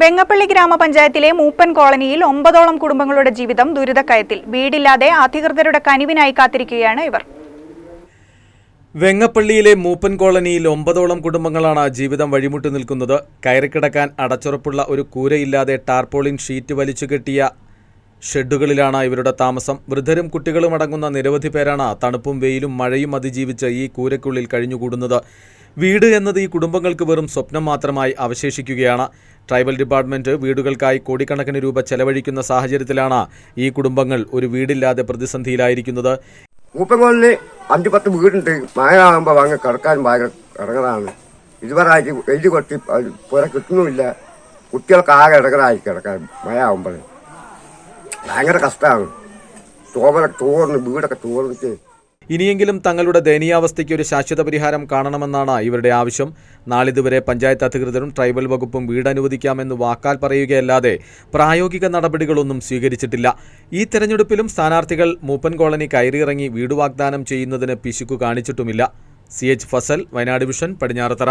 വെങ്ങപ്പള്ളി ഗ്രാമപഞ്ചായത്തിലെ മൂപ്പൻ കോളനിയിൽ ഒമ്പതോളം കുടുംബങ്ങളുടെ ജീവിതം ദുരിതക്കയത്തിൽ. വീടില്ലാതെ അധികൃതരുടെ കനിവിനായി കാത്തിരിക്കുകയാണ് ഇവർ. വെങ്ങപ്പള്ളിയിലെ മൂപ്പൻ കോളനിയിൽ ഒമ്പതോളം കുടുംബങ്ങളാണ് ജീവിതം വഴിമുട്ടി നിൽക്കുന്നത്. കയറിക്കിടക്കാൻ അടച്ചുറപ്പുള്ള ഒരു കൂരയില്ലാതെ ടാർപോളിൻ ഷീറ്റ് വലിച്ചു കെട്ടിയ ഷെഡുകളിലാണ് ഇവരുടെ താമസം. വൃദ്ധരും കുട്ടികളും അടങ്ങുന്ന നിരവധി പേരാണ് തണുപ്പും വെയിലും മഴയും അതിജീവിച്ച് ഈ കൂരക്കുള്ളിൽ കഴിഞ്ഞുകൂടുന്നത്. വീട് എന്നത് ഈ കുടുംബങ്ങൾക്ക് വെറും സ്വപ്നം മാത്രമായി അവശേഷിക്കുകയാണ്. ട്രൈബൽ ഡിപ്പാർട്ട്മെന്റ് വീടുകൾക്കായി കോടിക്കണക്കിന് രൂപ ചെലവഴിക്കുന്ന സാഹചര്യത്തിലാണ് ഈ കുടുംബങ്ങൾ ഒരു വീടില്ലാതെ പ്രതിസന്ധിയിലായിരിക്കുന്നത്. മൂപ്പങ്ങളിൽ അഞ്ചു പത്ത് വീടുണ്ട്. മഴ ആകുമ്പോൾ അങ്ങ് കിടക്കാൻ ഭയങ്കര ഇടങ്ങറാണ്. ഇതുവരായിട്ട് എഴുതി കൊട്ടി പുര കിട്ടുന്നുമില്ല. കുട്ടികൾക്ക് ആകെ ഇടങ്ങളായി കിടക്കാൻ മഴ ഭയങ്കര കഷ്ടമാണ് ചോവല ചോർന്ന് വീടൊക്കെ ചോർന്നിട്ട് ഇനിയെങ്കിലും തങ്ങളുടെ ദയനീയാവസ്ഥയ്ക്ക് ഒരു ശാശ്വത പരിഹാരം കാണണമെന്നാണ് ഇവരുടെ ആവശ്യം. നാളിതുവരെ പഞ്ചായത്ത് അധികൃതരും ട്രൈബൽ വകുപ്പും വീട് അനുവദിക്കാമെന്ന് വാക്കാൽ പറയുകയല്ലാതെ പ്രായോഗിക നടപടികളൊന്നും സ്വീകരിച്ചിട്ടില്ല. ഈ തെരഞ്ഞെടുപ്പിലും സ്ഥാനാർത്ഥികൾ മൂപ്പൻ കോളനി കയറിയിറങ്ങി വീട് വാഗ്ദാനം ചെയ്യുന്നതിന് പിശുക്കു കാണിച്ചിട്ടുമില്ല. C H Fazal Wayanad vision Padinjarathara.